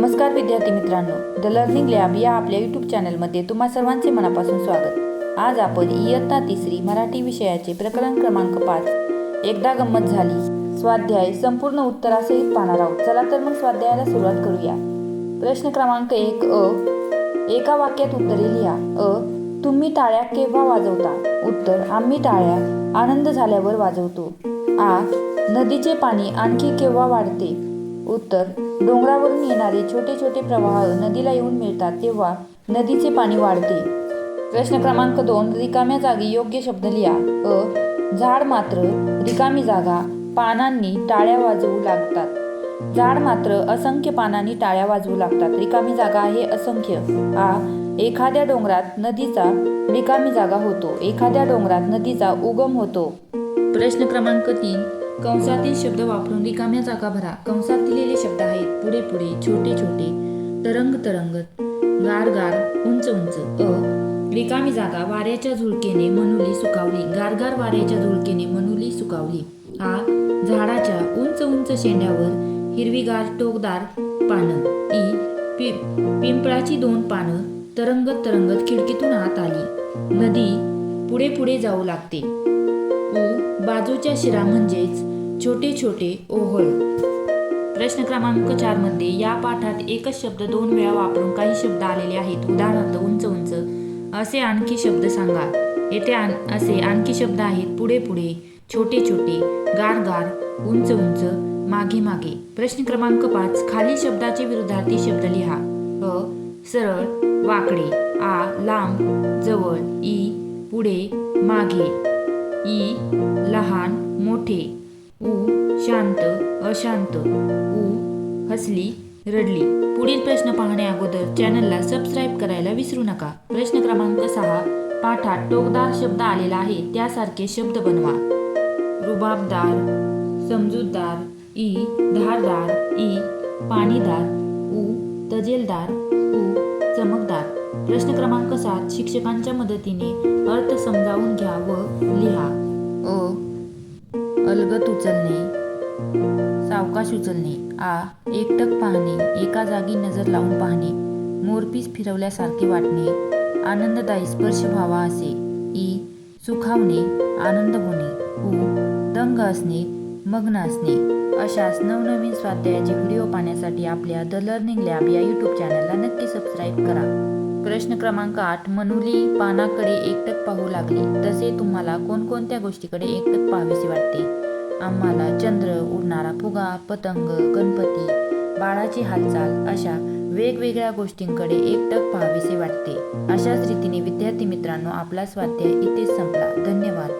नमस्कार विद्यार्थी मित्रांनो. द लर्निंग लॅब या आपल्या यूट्यूब चॅनलमध्ये तुम्हा सर्वांचे मनापासून स्वागत. आज आपण इयत्ता तिसरी मराठी विषयाचे प्रकरण क्रमांक पाच. एकदा गंमत झाली. स्वाध्याय संपूर्ण उत्तरासहित पाहणार आहोत. चला तर मग स्वाध्यायाला सुरुवात करूया. प्रश्न क्रमांक एक अ. एका वाक्यात उत्तरे लिहा. अ. तुम्ही टाळ्या केव्हा वाजवता? उत्तर आम्ही टाळ्या आनंद झाल्यावर वाजवतो. आ. नदीचे पाणी आणखी केव्हा वाढते? उत्तर डोंगरावरून येणारे छोटे छोटे प्रवाह नदीला येऊन मिळतात तेव्हा नदीचे पाणी वाढते. प्रश्न क्रमांक दोन रिकाम्या जागी योग्य शब्द लिहा. अ झाड मात्र रिकामी जागा पानांनी टाळ्या वाजवू लागतात. झाड मात्र असंख्य पानांनी टाळ्या वाजवू लागतात. रिकामी जागा आहे असंख्य. आ एखाद्या डोंगरात नदीचा रिकामी जागा होतो. एखाद्या डोंगरात नदीचा उगम होतो. प्रश्न क्रमांक तीन कंसातील शब्द वापरून रिकाम्या जागा भरा. कंसात दिलेले शब्द आहेत. पुढे पुढे छोटे छोटे. तरंग तरंगत गार गार. उंच उंच. अ. रिकामी जागा. वाऱ्याच्या झुळकेने मनुली सुकावली. गारगार वाऱ्याच्या झुळकेने मनुली सुकावली. आ. झाडाच्या उंच उंच शेंड्यावर हिरवीगार टोकदार पानं. ई. पि. पिंपळाची दोन पानं तरंगत तरंगत खिडकीतून आत आली. नदी पुढे पुढे जाऊ लागते. उ. बाजूच्या शिरा म्हणजेच छोटे छोटे ओहळ. प्रश्न क्रमांक चारमध्ये या पाठात एकच शब्द दोन वेळा वापरून काही शब्द आलेले आहेत. उदाहरणार्थ उंच उंच. असे आणखी शब्द सांगा. येथे आण असे आणखी शब्द आहेत. पुढे पुढे. छोटे छोटे गार गार. उंच उंच. मागे मागे. प्रश्न क्रमांक पाच. खाली शब्दाचे विरुद्धार्थी शब्द लिहा. अ सरळ. वाकडे. आ लांब. जवळ. ई पुढे. मागे. ई लहान. मोठे. उ शांत अशांत उ हसली रडली. पुढील प्रश्न पाहण्या अगोदर चॅनलला सबस्क्राईब करायला विसरू नका. प्रश्न क्रमांक सहा पाठात टोकदार शब्द आलेला आहे त्यासारखे शब्द बनवा. रुबाबदार समजूतदार ई धारदार ई पाणीदार उ तजेलदार उ चमकदार. प्रश्न क्रमांक सात शिक्षकांच्या मदतीने अर्थ समजावून घ्या व अलगत उचलणे सावकाश उचलणे आ एकटक पाहणे एका जागी नजर लावून पाहणे मोरपीस फिरवल्यासारखे वाटणे आनंददायी स्पर्श व्हावा असे ई सुखावणे आनंद होणे उ दंग असणे मग्न असणे अशाच नवनवीन स्वाध्यायाचे व्हिडिओ पाहण्यासाठी आपल्या द लर्निंग लॅब या यूट्यूब चॅनलला नक्की सबस्क्राईब करा. प्रश्न क्रमांक आठ मनुली पानाकडे एकटक पाहू लागली. तसे तुम्हाला कोणकोणत्या गोष्टीकडे एकटक पाहावेसे वाटते? आम्हाला चंद्र उडणारा फुगा पतंग गणपती बाळाची हालचाल अशा वेगवेगळ्या गोष्टींकडे एकटक पाहावेसे वाटते. अशाच रीतीने विद्यार्थी मित्रांनो आपला स्वाध्याय इथेच संपला. धन्यवाद.